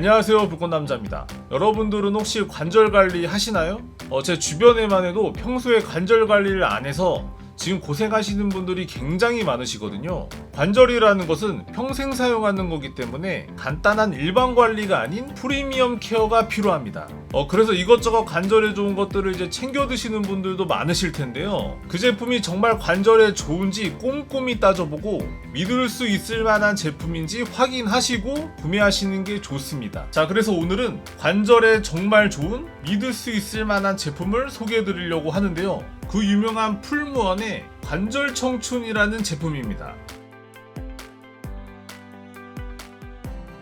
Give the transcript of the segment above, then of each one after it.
안녕하세요 불꽃남자입니다 여러분들은 혹시 관절 관리 하시나요? 어, 제 주변에만 해도 평소에 관절 관리를 안 해서 지금 고생하시는 분들이 굉장히 많으시거든요. 관절이라는 것은 평생 사용하는 거기 때문에 간단한 일반 관리가 아닌 프리미엄 케어가 필요합니다. 어, 그래서 이것저것 관절에 좋은 것들을 이제 챙겨 드시는 분들도 많으실 텐데요. 그 제품이 정말 관절에 좋은지 꼼꼼히 따져보고 믿을 수 있을 만한 제품인지 확인하시고 구매하시는 게 좋습니다. 자, 그래서 오늘은 관절에 정말 좋은 믿을 수 있을 만한 제품을 소개해 드리려고 하는데요. 그 유명한 풀무원의 관절 청춘이라는 제품입니다.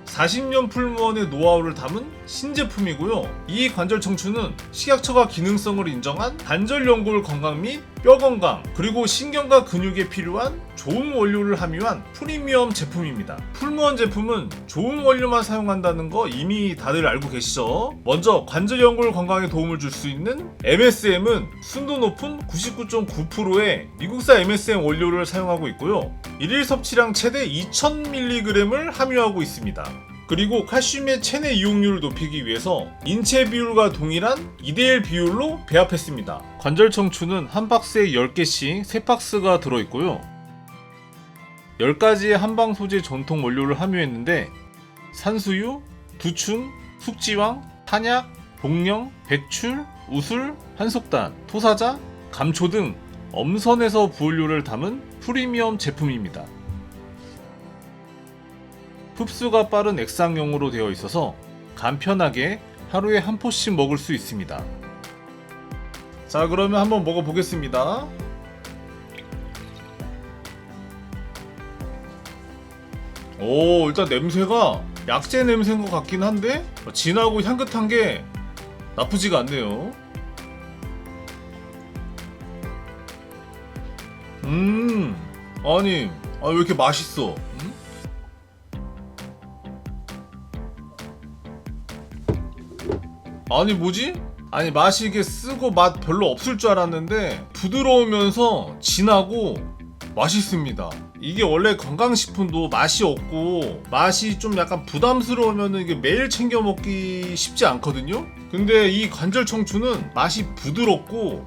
40년 풀무원의 노하우를 담은 신제품이고요. 이 관절 청춘은 식약처가 기능성을 인정한 관절 연골 건강 및뼈 건강 그리고 신경과 근육에 필요한 좋은 원료를 함유한 프리미엄 제품입니다. 풀무원 제품은 좋은 원료만 사용한다는 거 이미 다들 알고 계시죠? 먼저 관절 연골 건강에 도움을 줄 수 있는 MSM은 순도 높은 99.9%의 미국산 MSM 원료를 사용하고 있고요. 일일 섭취량 최대 2000mg을 함유하고 있습니다. 그리고 칼슘의 체내 이용률을 높이기 위해서 인체 비율과 동일한 2대1 비율로 배합했습니다. 관절 청춘은 한 박스에 10개씩 3박스가 들어있고요. 10가지의 한방 소재 전통 원료를 함유했는데 산수유, 두충, 숙지황, 탄약, 복령, 백출, 우술, 한속단, 토사자, 감초 등 엄선에서 부원료를 담은 프리미엄 제품입니다. 흡수가 빠른 액상용으로 되어 있어서 간편하게 하루에 한 포씩 먹을 수 있습니다. 자, 그러면 한번 먹어보겠습니다. 오, 일단 냄새가 약재 냄새인 것 같긴 한데 진하고 향긋한 게 나쁘지가 않네요. 음, 아니, 아, 왜 이렇게 맛있어? 음? 아니 뭐지? 아니 맛이 이게 쓰고 맛 별로 없을 줄 알았는데 부드러우면서 진하고 맛있습니다. 이게 원래 건강식품도 맛이 없고 맛이 좀 약간 부담스러우면 이게 매일 챙겨 먹기 쉽지 않거든요. 근데 이 관절 청춘은 맛이 부드럽고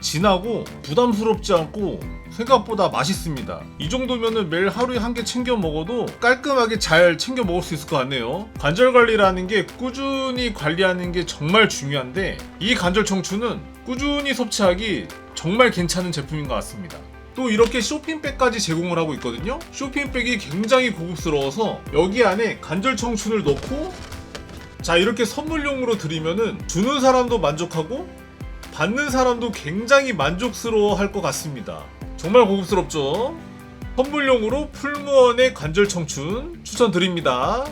진하고 부담스럽지 않고 생각보다 맛있습니다. 이 정도면은 매일 하루에 한 개 챙겨 먹어도 깔끔하게 잘 챙겨 먹을 수 있을 것 같네요. 관절 관리라는 게 꾸준히 관리하는 게 정말 중요한데 이 관절 청춘은 꾸준히 섭취하기 정말 괜찮은 제품인 것 같습니다. 또 이렇게 쇼핑백까지 제공을 하고 있거든요. 쇼핑백이 굉장히 고급스러워서 여기 안에 관절 청춘을 넣고 자 이렇게 선물용으로 드리면은 주는 사람도 만족하고 받는 사람도 굉장히 만족스러워 할 것 같습니다. 정말 고급스럽죠? 선물용으로 풀무원의 관절 청춘 추천드립니다.